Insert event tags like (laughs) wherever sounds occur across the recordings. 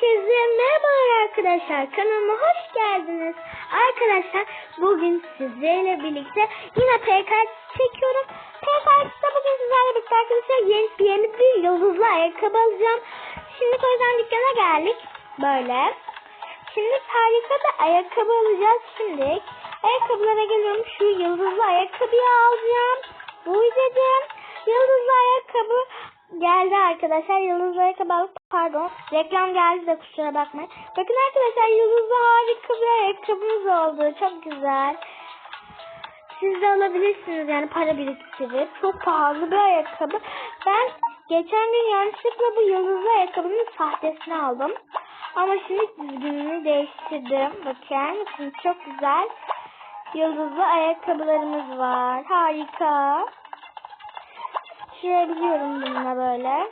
Herkese merhaba arkadaşlar. Kanalıma hoş geldiniz. Arkadaşlar bugün sizlerle birlikte yine PK çekiyorum. PK'da bugün sizlerle birlikte arkadaşlar yeni, yeni bir yıldızlı ayakkabı alacağım. Şimdi o yüzden dükkana geldik. Böyle. Şimdi harika bir ayakkabı alacağız şimdi. Ayakkabılara geliyorum. Şu yıldızlı ayakkabıyı alacağım. Bu dedim. Yıldızlı ayakkabı geldi arkadaşlar. Yıldızlı ayakkabı aldık. Pardon. Reklam geldi de kusura bakmayın. Bakın arkadaşlar yıldızlı harika bir ayakkabımız oldu. Çok güzel. Siz de alabilirsiniz yani para biriktirip. Çok pahalı bir ayakkabı. Ben geçen gün yanlışlıkla bu yıldızlı ayakkabının sahtesini aldım. Ama şimdi düzgününü değiştirdim. Bakın, bakın çok güzel yıldızlı ayakkabılarımız var. Harika. Sürebiliyorum bununla böyle.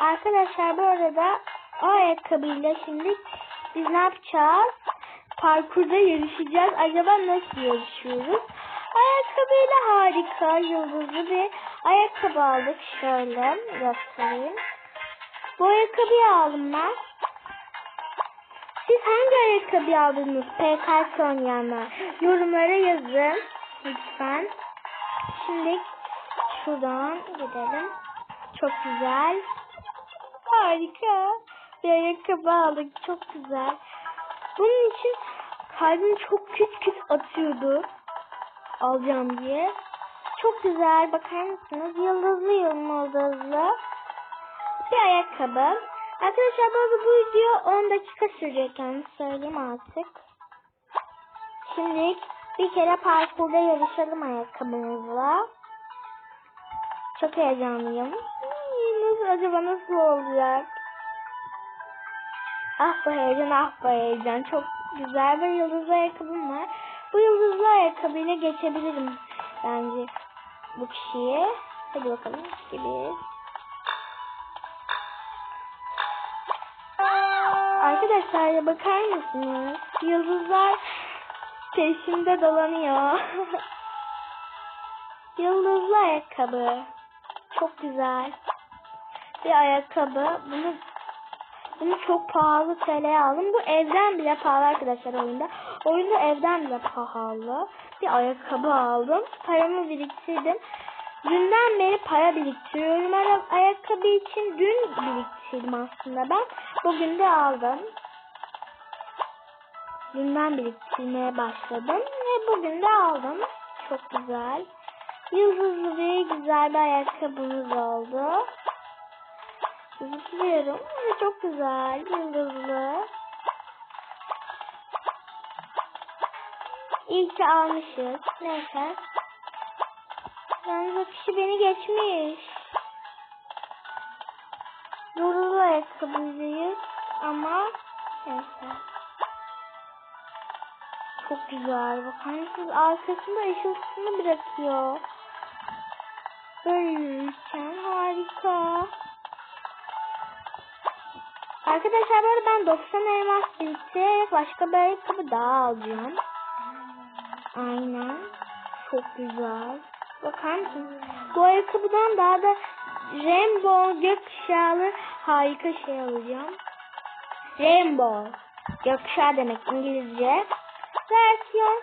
Arkadaşlar bu arada o ayakkabıyla şimdi biz ne yapacağız? Parkurda yarışacağız. Acaba nasıl yarışıyoruz? Ayakkabıyla harika yıldızlı bir ayakkabı aldık. Şöyle göstereyim. Bu ayakkabıyı aldım ben. Siz hangi ayakkabıyı aldınız PKS oynayanlar? Yorumlara yazın lütfen. Şimdi şuradan gidelim. Çok güzel. Harika. Bir ayakkabı aldık. Çok güzel. Bunun için kalbim çok küt küt atıyordu. Alacağım diye. Çok güzel. Bakar mısınız? Yıldızlı yıldızlı. Bir ayakkabı. Arkadaşlar bu bu video 10 dakika sürecek yani söyleyeyim artık. Şimdi bir kere parkurda yarışalım ayakkabımızla. Çok heyecanlıyım. Nasıl, acaba nasıl olacak? Ah bu heyecan ah bu heyecan. Çok güzel bir yıldızlı ayakkabım var. Bu yıldızlı ayakkabıyla geçebilirim bence bu kişiye. Hadi bakalım gibi. Arkadaşlar bakar mısınız? Yıldızlar peşimde dolanıyor. (laughs) Yıldızlı ayakkabı. Çok güzel. Bir ayakkabı. Bunu bunu çok pahalı TL'ye aldım. Bu evden bile pahalı arkadaşlar oyunda. Oyunda evden bile pahalı. Bir ayakkabı aldım. Paramı biriktirdim. Dünden beri para biriktiriyorum. Ayakkabı için dün biriktirdim aslında ben. Bugün de aldım. Dünden biriktirmeye başladım. Ve bugün de aldım. Çok güzel. Yıldızlı bir güzel bir ayakkabımız oldu. Zıplıyorum ve çok güzel. Yıldızlı. İyi ki almışız. Neyse. Yalnız o kişi beni geçmiş. Yorulu ayakkabılıyız ama neyse. Çok güzel. Bakar mısınız? Arkasında ışıltısını bırakıyor. Böyle yürürken harika. Arkadaşlar böyle ben 90 elmas biriktirerek başka bir ayakkabı daha alacağım. Aynen. Çok güzel. Bakar mısınız? Bu ayakkabıdan daha da Rainbow gökkuşağlı harika şey alacağım. Rainbow. Gökkuşağı demek İngilizce. Versiyon.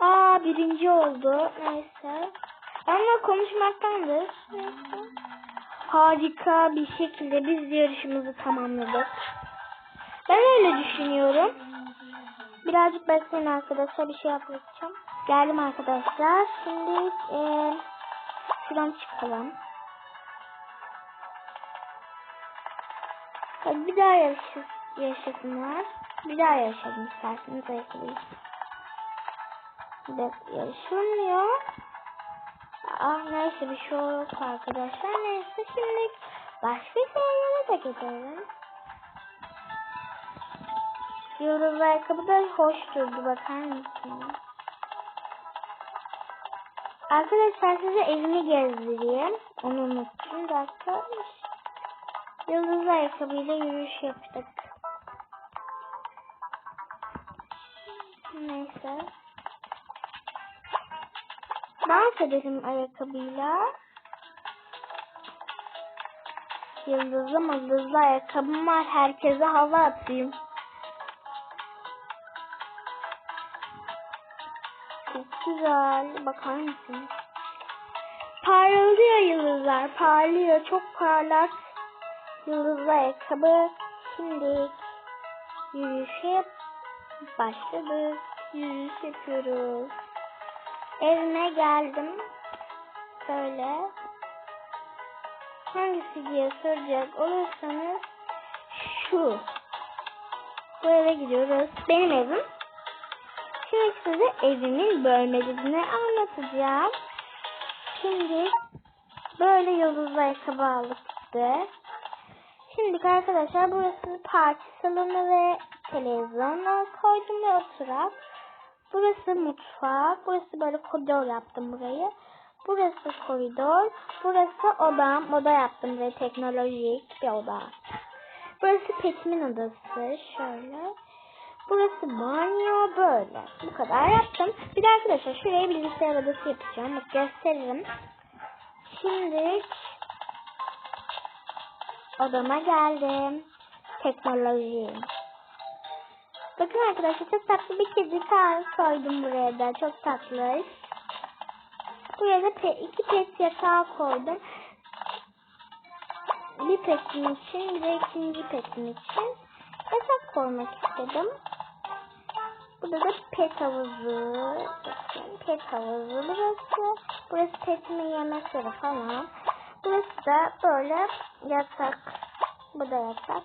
Aa birinci oldu. Neyse. Ama konuşmaktandır. Harika bir şekilde biz yarışımızı tamamladık. Ben öyle düşünüyorum. Birazcık bekleyin arkadaşlar bir şey yapacağım. Geldim arkadaşlar. Şimdi e, şuradan çıkalım. Hadi bir daha yarış yaşasınlar. Bir daha yarışalım isterseniz ayakkabıyı. Bir de yarışılmıyor. Ah neyse bir şey yok arkadaşlar. Neyse şimdi başka şeylere de geçelim. Yıldız ayakkabı da hoş durdu bakar mısınız? Arkadaşlar size evimi gezdireyim. Onu unuttum. Dakika. Yıldız ayakkabıyla yürüyüş yaptık. Dans edelim ayakkabıyla. Yıldızlı mıldızlı ayakkabım var. Herkese hava atayım. Çok güzel. Bakar mısınız? Parlıyor yıldızlar. Parlıyor. Çok parlak. Yıldızlı ayakkabı. Şimdi yürüyüşe başladık. Yürüyüş yapıyoruz. Evime geldim. Böyle. Hangisi diye soracak olursanız şu. Bu eve gidiyoruz. Benim evim. Şimdi size evimin bölmelerini anlatacağım. Şimdi böyle yıldızlı ayakkabı aldık işte. Şimdi arkadaşlar burası parti salonu ve televizyonla koydum ve oturak. Burası mutfak. Burası böyle koridor yaptım burayı. Burası koridor. Burası odam. Oda yaptım böyle teknolojik bir oda. Burası petimin odası. Şöyle. Burası banyo böyle. Bu kadar yaptım. Bir de arkadaşlar şuraya bilgisayar odası yapacağım. Bak gösteririm. Şimdi odama geldim. Teknoloji. Bakın arkadaşlar çok tatlı bir kedi koydum buraya da. Çok tatlı. Buraya da pe iki pet yatağı koydum. Bir petim için bir de ikinci petim için yatak koymak istedim. Burada da pet havuzu. Bakın pet havuzu burası. Burası petimin yemekleri falan. Burası da böyle yatak. Bu da yatak.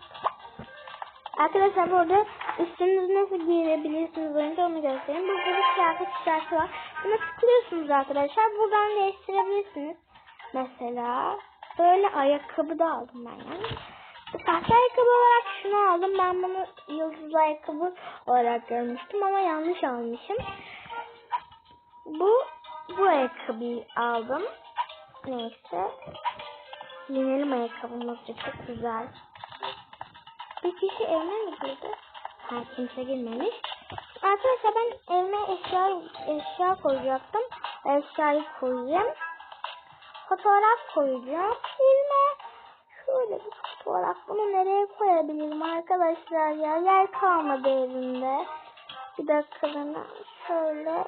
Arkadaşlar burada üstünüzü nasıl giyinebilirsiniz önce onu göstereyim. Burada bir kıyafet işareti var. Buna tıklıyorsunuz arkadaşlar. Buradan değiştirebilirsiniz. Mesela böyle ayakkabı da aldım ben yani. Sahte ayakkabı olarak şunu aldım. Ben bunu yıldız ayakkabı olarak görmüştüm ama yanlış almışım. Bu bu ayakkabıyı aldım. Neyse. Giyinelim ayakkabımız çok güzel. Bir kişi evime mi girdi? Ha kimse girmemiş. Arkadaşlar ben evime eşya, eşya koyacaktım. Eşyayı koyayım. Fotoğraf koyacağım. Evime şöyle bir fotoğraf. Bunu nereye koyabilirim arkadaşlar ya? Yer kalmadı evimde. Bir dakika ben şöyle.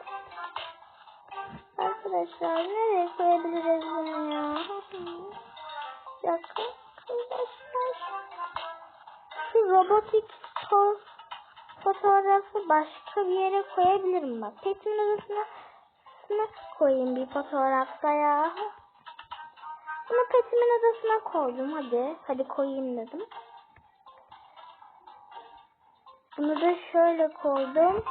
Arkadaşlar nereye koyabiliriz bunu ya? Dakika. Arkadaşlar şu robotik fotoğrafı başka bir yere koyabilirim bak. Petimin odasına koyayım bir fotoğrafta ya. Bunu petimin odasına koydum hadi. Hadi koyayım dedim. Bunu da şöyle koydum.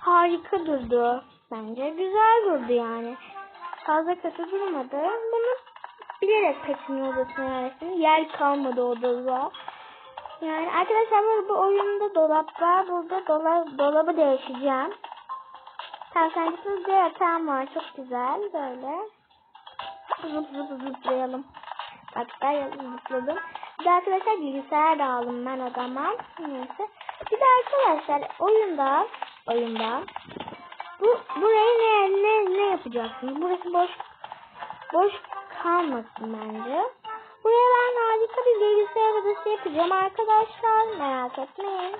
Harika durdu. Bence güzel durdu yani. Fazla kötü durmadı. Bunu bilerek petimin odasına yerleştirdim. Yer kalmadı odada. Yani arkadaşlar bu oyunda dolap var. Burada dolap, dolabı değişeceğim. Tavşancısız bir yatağım var. Çok güzel böyle. Zıp zıp zıplayalım. Hatta zıpladım. Bir de arkadaşlar bilgisayar da aldım ben odama. Neyse. Bir de arkadaşlar oyunda oyunda bu burayı ne ne ne yapacaksınız? Burası boş boş kalmasın bence. Buraya ben harika bir bilgisayar odası yapacağım arkadaşlar. Merak etmeyin.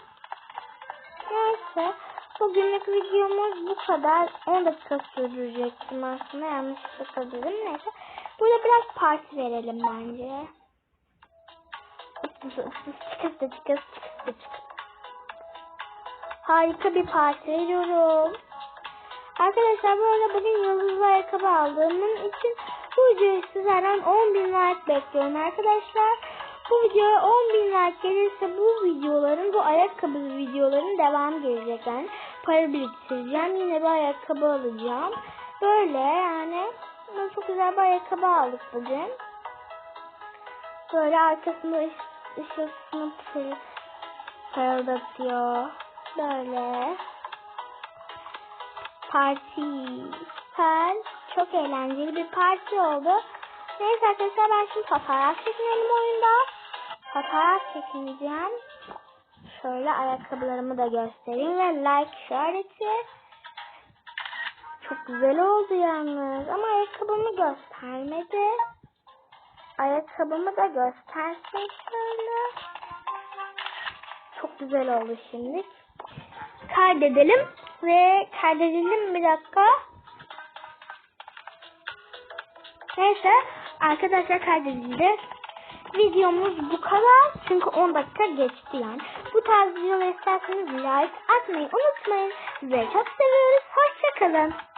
Neyse. Bugünlük videomuz bu kadar. 10 dakika sürecektim aslında. Yanlışlıkla dedim. Neyse. Burada biraz parti verelim bence. Çıkıstı çıkıstı Harika bir parti veriyorum. Arkadaşlar bu arada bugün yıldızlı ayakkabı aldığımın için bu videoyu sizlerden 10 bin like bekliyorum arkadaşlar. Bu videoya 10 bin like gelirse bu videoların, bu ayakkabı videoların devam gelecek. Yani para biriktireceğim. Yine bir ayakkabı alacağım. Böyle yani çok güzel bir ayakkabı aldık bugün. Böyle arkasında ışıltısını parıldatıyor. Böyle. Parti. Süper. Çok eğlenceli bir parti oldu. Neyse arkadaşlar ben şimdi fotoğraf çekinelim oyunda. Fotoğraf çekineceğim. Şöyle ayakkabılarımı da göstereyim ve like işareti. Çok güzel oldu yalnız ama ayakkabımı göstermedi. ayakkabımı da göstersek şöyle. Çok güzel oldu şimdi. Kaydedelim ve kaydedelim bir dakika. Neyse arkadaşlar kaydedildi. Videomuz bu kadar. Çünkü 10 dakika geçti yani. Bu tarz videoları isterseniz like atmayı unutmayın. Sizi çok seviyoruz. Hoşçakalın.